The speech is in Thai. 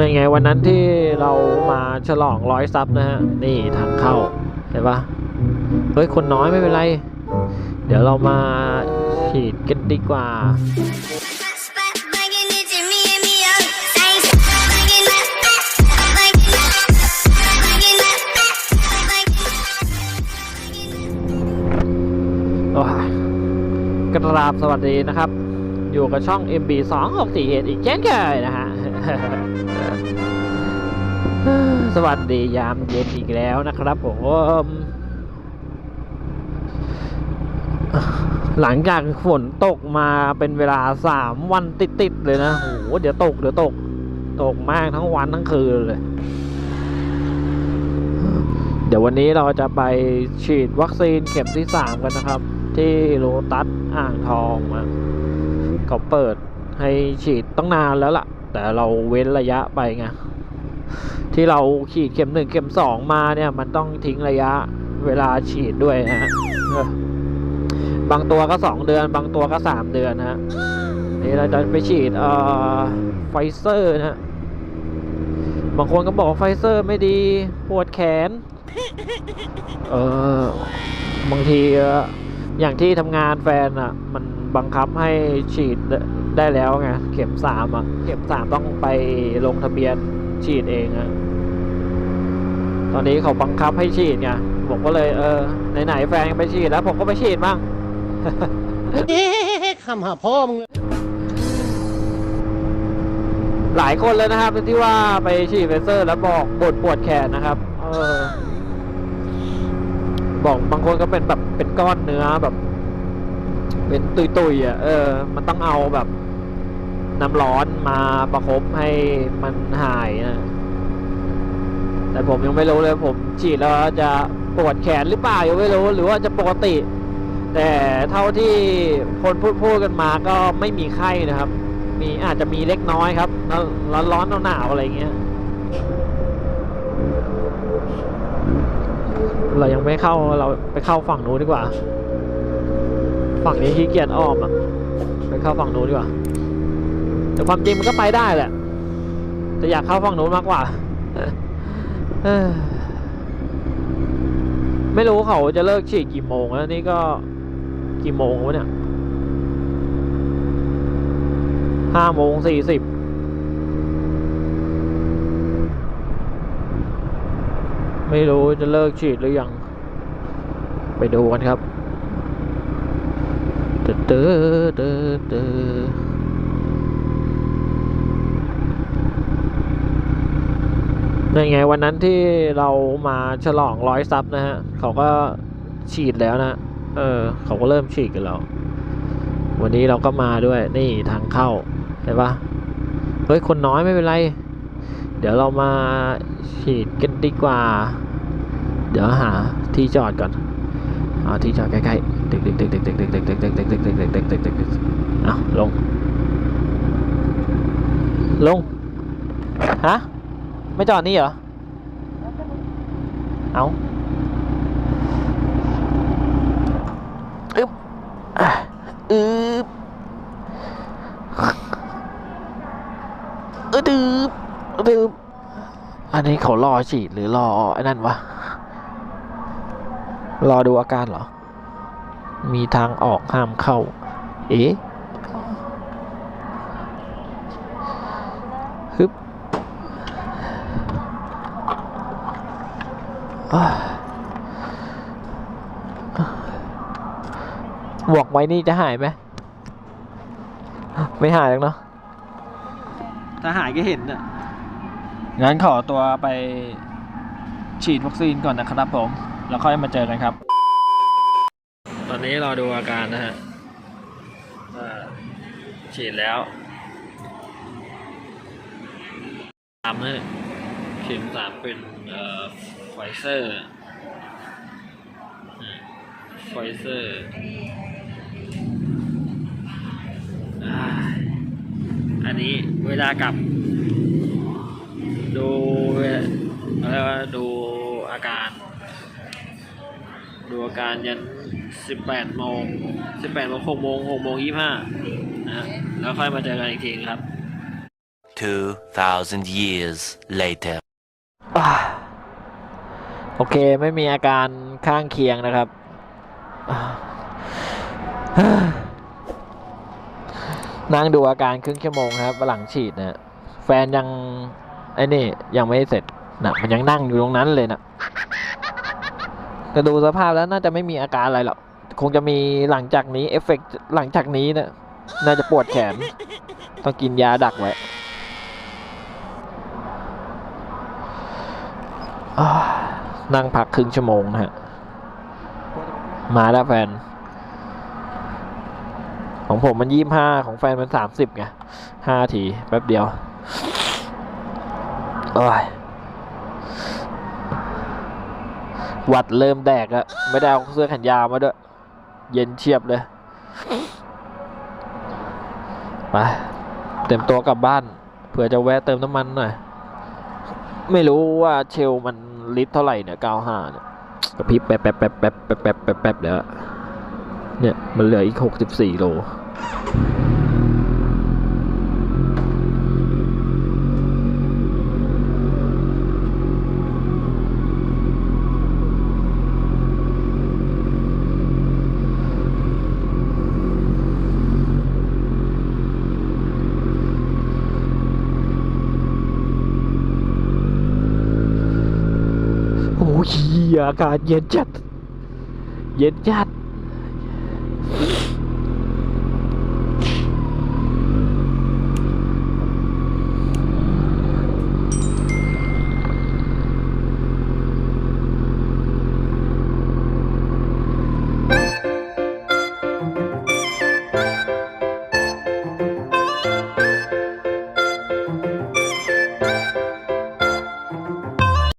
นั่นไงวันนั้นที่เรามาฉลองร้อยซับนะฮะ นี่ทางเข้าเห็นปะเฮ้ย คนน้อยไม่เป็นไร เดี๋ยวเรามาฉีดกันดีกว่า Banging it to me and me up. Thanks. Banging that. Banging that. Banging that. Banging that. โอ้ยกราบสวัสดีนะครับ อยู่กับช่อง MB 2 6 4 1อีกเช่นเคยนะฮะ สวัสดียามเย็นอีกแล้วนะครับผมหลังจากฝนตกมาเป็นเวลาสามวันติดๆเลยนะโอ้โหเดี๋ยวตกเดี๋ยวตก ตกมากทั้งวันทั้งคืนเลย เดี๋ยววันนี้เราจะไปฉีดวัคซีนเข็มที่3กันนะครับ ที่โลตัสอ่างทองอะเขาเปิดให้ฉีดต้องนานแล้วล่ะ แต่เราเว้นระยะไปไงที่เราฉีดเข็มหนึ่งเข็มสองมาเนี่ยมันต้องทิ้งระยะเวลาฉีดด้วยนะฮะบางตัวก็สองเดือน บางตัวก็สามเดือนนะฮะนี่เราจะไปฉีดเอ่อไฟเซอร์นะฮะบางคนก็บอกไฟเซอร์ไม่ดีปวดแขน เออบางทีเอ่ออย่างที่ทำงานแฟนอะ มันบังคับให้ฉีด ได้แล้วไงเข็มสามอะ เข็มสามต้องไปลงทะเบียนฉีดเองอะ ตอนนี้เขาบังคับให้ฉีดไงผมก็เลยเออไหนๆแฟนไปฉีดแล้วผมก็ไปฉีดบ้างเอ๊ะคำหาพ่อมึงหลายคนเลยนะครับที่ว่าไปฉีดไฟเซอร์ แล้วบอกปวดปวดแขนนะครับ เออ บอกบางคนก็เป็นแบบเป็นก้อนเนื้อแบบ เป็นตุยๆอะเออ มันต้องเอาแบบ น้ำร้อนมาประคบให้มันหายนะแต่ผมยังไม่รู้เลยผมฉีดแล้วจะปวดแขนหรือเปล่ายังไม่รู้หรือว่าจะปกติ แต่เท่าที่คนพูดพูดกันมาก็ไม่มีไข้นะครับ มีอาจจะมีเล็กน้อยครับร้อนร้อนหนาวอะไรเงี้ยเรายังไม่เข้าเราไปเข้าฝั่งนู้นดีกว่า ฝั่งนี้ขี้เกียจอ้อมอะไปเข้าฝั่งนู้นดีกว่า แต่ความจริงมันก็ไปได้แหละ แต่อยากเข้าฝั่งนู้นมากกว่าไม่รู้เขาจะเลิกฉีดกี่โมงแล้วนี่ก็กี่โมงวะเนี่ยห้าโมงสี่สิบไม่รู้จะเลิกฉีดหรือยัง ไปดูกันครับเตอเตอเตอเตอ นั่นไงวันนั้นที่เรามาฉลองร้อยซับนะฮะ เขาก็ฉีดแล้วนะ เออ เขาก็เริ่มฉีดกันแล้ว วันนี้เราก็มาด้วยนี่ทางเข้าเห็นปะเฮ้ย คนน้อยไม่เป็นไร เดี๋ยวเรามาฉีดกันดีกว่า เดี๋ยวหาที่จอดก่อนเอาที่จอดใกล้ๆตึกตึกตึกตึกตึกตึกตึกตึกตึกตึกตึกตึกตึกตึกตึกตึกตึกเอาลง ลง ฮะ ไม่จอดนี่เหรอ เอาอึ๊บอึ๊บอึ๊ดอึ๊บอึ๊บอันนี้เขารอฉีดหรือรอไอ้นั่นวะ รอดูอาการเหรอ มีทางออกห้ามเข้า เอ๊ะฮึบอ่า บวกไว้นี่จะหายไหม ไม่หายหรอกเนาะ ถ้าหายก็เห็นน่ะ งั้นขอตัวไปฉีดวัคซีนก่อนนะครับผม แล้วค่อยมาเจอกันครับ ตอนนี้เราดูอาการนะฮะอ่าฉีดแล้วสามนะเข็มสามเป็นเอ่อ ไฟเซอร์ไฟเซอร์อ่าอันนี้เวลากลับ ดูเวลาอะไรวดูอาการ ดูอาการยันสิบแปดโมงสิบแปดโมงหกโมงหกโมงยี่ห้านะฮะแล้วค่อยมาเจอกันอีกทีครับ 2,000 years later. โอเคไม่มีอาการข้างเคียงนะครับ นั่งดูอาการครึ่งชั่วโมงครับหลังฉีดนะแฟนยังไอ้นี่ยังไม่เสร็จนะมันยังนั่งอยู่ตรงนั้นเลยนะแต่ดูสภาพแล้วน่าจะไม่มีอาการอะไรหรอกคงจะมีหลังจากนี้เอฟเฟกต์หลังจากนี้นะน่าจะปวดแขน ต้องกินยาดักไว้อา นั่งพักครึ่งชั่วโมงนะฮะ มาแล้วแฟน ของผมมันยี่ห้าของแฟนมันสามสิบไงห้าทีแป๊บเดียวโอ้ยหวัดเริ่มแดกแล้วไม่ได้เอาเสื้อแขนยาวมาด้วย เย็นเฉียบเลยไปเต็มตัวกลับบ้านเผื่อจะแวะเติมน้ำมันหน่อย ไม่รู้ว่าเชลมัน ลิตรเท่าไหร่เนี่ยเก้าห้าเนี่ยกระพริบแป๊บแป๊บแป๊บแป๊บแป๊บแป๊บแป๊บเดี๋ยวเนี่ยมันเหลืออีกหกสิบสี่โล ออากาศเย็นจัด เย็นจัด